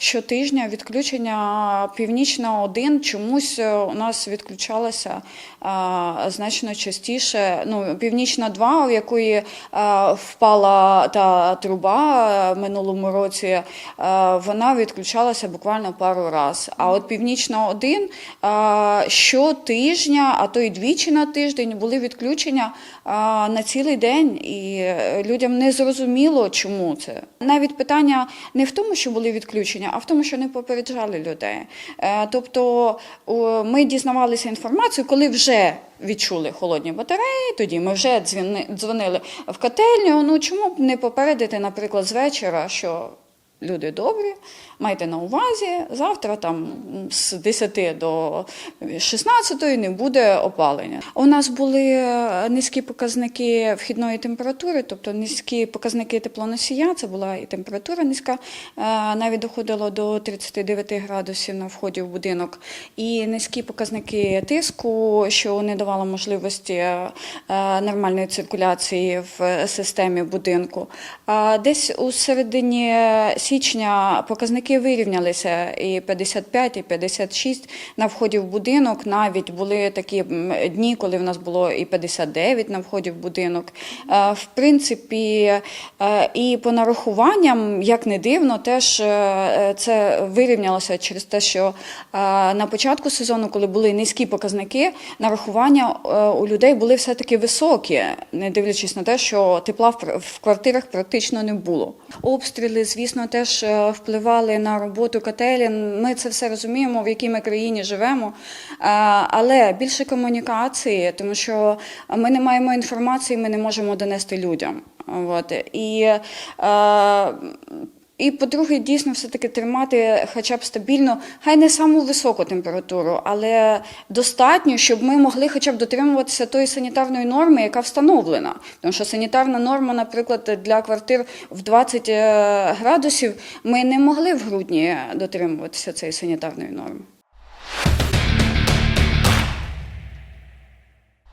щотижня відключення північна 1 чомусь е, у нас відключалося а, значно частіше. Ну, північна 2, у якої а, впала та труба е, минулому році, е, вона відключалася буквально пару разів. А от північна 1 а, щотижня, а то й двічі на тиждень були відключення на цілий день, і е, людям не зрозуміло, чому це. Навіть питання не в тому, що були відключення, а в тому, що не попереджали людей. Е, Тобто ми дізнавалися інформацію, коли вже відчули холодні батареї, тоді ми вже дзвонили в котельню. Ну чому б не попередити, наприклад, з вечора, що люди добрі, майте на увазі, завтра там з 10 до 16 не буде опалення. У нас були е, низькі показники вхідної температури, тобто низькі показники теплоносія, це була і температура низька, е, навіть доходило до 39 градусів на вході в будинок, і низькі показники тиску, що не давало можливості е, нормальної циркуляції в системі будинку. А Десь у середині січня показники вирівнялися і 55, і 56 на вході в будинок. Навіть були такі дні, коли в нас було і 59 на вході в будинок. Е, В принципі, е, і по нарахуванням, як не дивно, теж е, це вирівнялося через те, що на початку сезону, коли були низькі показники, нарахування у людей були все-таки високі, не дивлячись на те, що тепла в квартирах практично не було. Обстріли, звісно, теж е, впливали на роботу котелень. Ми це все розуміємо, в якій ми країні живемо. Е, Але більше комунікації, тому що ми не маємо інформації, ми не можемо донести людям. От. І е, і, по-друге, дійсно все-таки тримати хоча б стабільно, хай не саму високу температуру, але достатньо, щоб ми могли хоча б дотримуватися тої санітарної норми, яка встановлена. Тому що санітарна норма, наприклад, для квартир в 20 е, градусів, ми не могли в грудні дотримуватися цієї санітарної норми.